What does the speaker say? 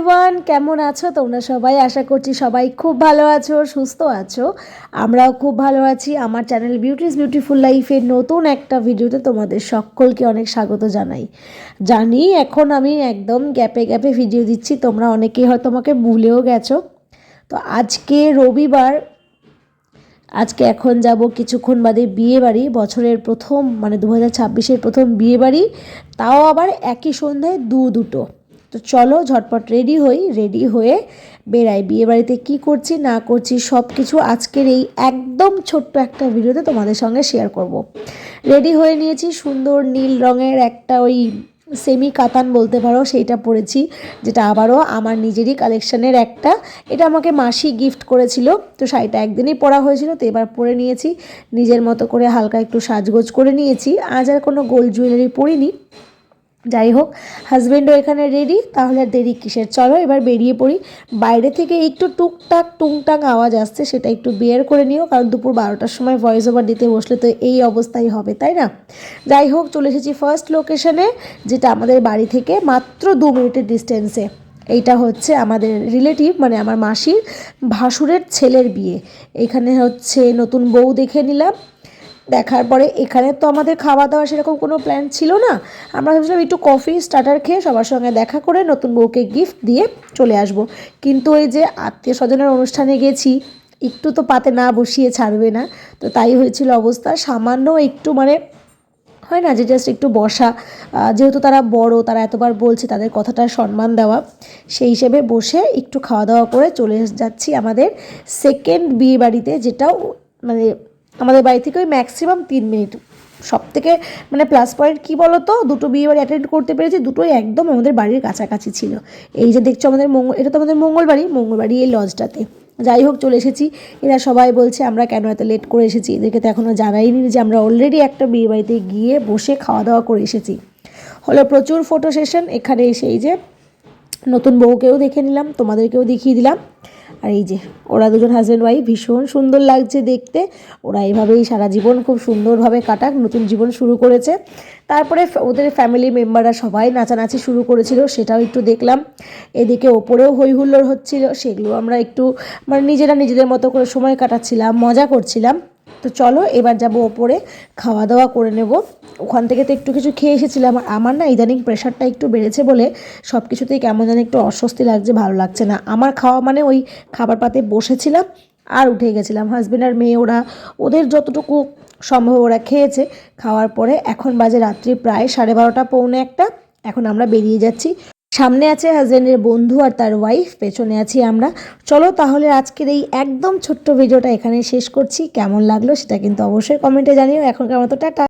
Everyone কেমন আছো? তোমরা সবাই আশা করছি সবাই খুব ভালো আছো, সুস্থ আছো। আমরাও খুব ভালো আছি। আমার চ্যানেল বিউটিস বিউটিফুল লাইফের নতুন একটা ভিডিওতে তোমাদের সকলকে অনেক স্বাগত জানাই। জানি, এখন আমি একদম গ্যাপে গ্যাপে ভিডিও দিচ্ছি। তোমরা অনেকেই হয়তো আমাকে ভুলেও গেছো। তো আজকে রবিবার, আজকে এখন যাব কিছুক্ষণ বাদে বিয়ে বাড়ি বছরের প্রথম মানে দু হাজার প্রথম বিয়ে বাড়ি তাও আবার একই সন্ধ্যায় দু দুটো। তো চলো ঝটপট রেডি হই রেডি হয়ে বেড়াই। বিয়ে বাড়িতে কী করছি, না করছি সব কিছু আজকের এই একদম ছোট্ট একটা ভিডিওতে তোমাদের সঙ্গে শেয়ার করব। রেডি হয়ে নিয়েছি সুন্দর নীল রঙের একটা ওই সেমি কাতান বলতে পারো, সেইটা পরেছি, যেটা আবারও আমার নিজেরই কালেকশনের একটা। এটা আমাকে মাসি গিফট করেছিল, তো শাড়িটা একদিনই পরা হয়েছিল, তো এবার পরে নিয়েছি। নিজের মতো করে হালকা একটু সাজগোজ করে নিয়েছি। আজ আর কোনো গোল্ড জুয়েলারি পরিনি। যাই হোক হাজব্যান্ডও এখানে রেডি তাহলে আর দেরি কিসের? চলো এবার বেরিয়ে পড়ি। বাইরে থেকে একটু টুকটাক টুংটাক আওয়াজ আসছে, সেটা একটু বিয়ার করে নিও, কারণ দুপুর বারোটার সময় ভয়েস ওভার দিতে বসলে তো এই অবস্থাই হবে, তাই না? যাই হোক চলে এসেছি ফার্স্ট লোকেশনে যেটা আমাদের বাড়ি থেকে মাত্র দু মিনিটের ডিস্টেন্সে এইটা হচ্ছে আমাদের রিলেটিভ মানে আমার মাসির ভাসুরের ছেলের বিয়ে। এখানে হচ্ছে নতুন বউ দেখে নিলাম। দেখার পরে এখানে তো আমাদের খাওয়া দাওয়া সেরকম কোনো প্ল্যান ছিল না। আমরা ভেবেছিলাম একটু কফি স্টার্টার খেয়ে সবার সঙ্গে দেখা করে নতুন বউকে গিফট দিয়ে চলে আসব। কিন্তু ওই যে আত্মীয় স্বজনের অনুষ্ঠানে গেছি, একটু তো পাতে না বসিয়ে ছাড়বে না। তো তাই হয়েছিল অবস্থা, সামান্য একটু মানে হয় না যে জাস্ট একটু বসা। যেহেতু তারা বড়, তারা এতবার বলছে তাদের কথাটা সম্মান দেওয়া। সেই হিসেবে বসে একটু খাওয়া দাওয়া করে চলে যাচ্ছি আমাদের সেকেন্ড বিয়ে বাড়িতে যেটা মানে আমাদের বাড়ি থেকে ওই ম্যাক্সিমাম তিন মিনিট সব থেকে মানে প্লাস পয়েন্ট কী বলো তো দুটো বিয়ে বাড়ি অ্যাটেন্ড করতে পেরেছি, দুটোই একদম আমাদের বাড়ির কাছাকাছি ছিল। এই যে দেখছ আমাদের মঙ্গল এটা তো আমাদের মঙ্গলবাড়ি মঙ্গলবাড়ি এই লজটাতে যাই হোক, চলে এসেছি। এরা সবাই বলছে, আমরা কেন এত লেট করে এসেছি? এদেরকে তো এখনও জানাইনি যে আমরা অলরেডি একটা বিয়ে বাড়িতে গিয়ে বসে খাওয়া দাওয়া করে এসেছি। হলো প্রচুর ফটো সেশন এখানে এসে এই যে নতুন বউকেও দেখে নিলাম, তোমাদেরকেও দেখিয়ে দিলাম। আর এই যে, ওরা দুজন হাজব্যান্ড ওয়াইফ ভীষণ সুন্দর লাগছে দেখতে। ওরা এভাবেই সারা জীবন খুব সুন্দরভাবে কাটাক, নতুন জীবন শুরু করেছে। তারপরে ওদের ফ্যামিলি মেম্বাররা সবাই নাচানাচি শুরু করেছিল, সেটাও একটু দেখলাম। এদিকে ওপরেও হই হুল্লোড় হচ্ছিল, সেগুলো আমরা একটু মানে নিজেরা নিজেদের মতো করে সময় কাটাচ্ছিলাম, মজা করছিলাম। তো চলো, এবার যাব ওপরে খাওয়া দাওয়া করে নেব। ওখান থেকে তো একটু কিছু খেয়ে এসেছিলাম, আর আমার না ইদানিং প্রেশারটা একটু বেড়েছে বলে সব কিছুতেই কেমন যেন একটু অস্বস্তি লাগছে, ভালো লাগছে না। আমার খাওয়া মানে ওই খাবার পাতে বসেছিলাম আর উঠে গেছিলাম। হাজব্যান্ড আর মেয়ে, ওরা, ওদের যতটুকু সম্ভব ওরা খেয়েছে। খাওয়ার পরে এখন বাজে রাত্রি প্রায় সাড়ে বারোটা, পৌনে একটা। এখন আমরা বেরিয়ে যাচ্ছি। সামনে আছে হাজব্যান্ডের বন্ধু আর তার ওয়াইফ পেছনে আছি আমরা। চলো তাহলে আজকের এই একদম ছোট্ট ভিডিওটা এখানে শেষ করছি। কেমন লাগল সেটা কিন্তু অবশ্যই কমেন্টে জানিও। এখনকার মতো টাটা।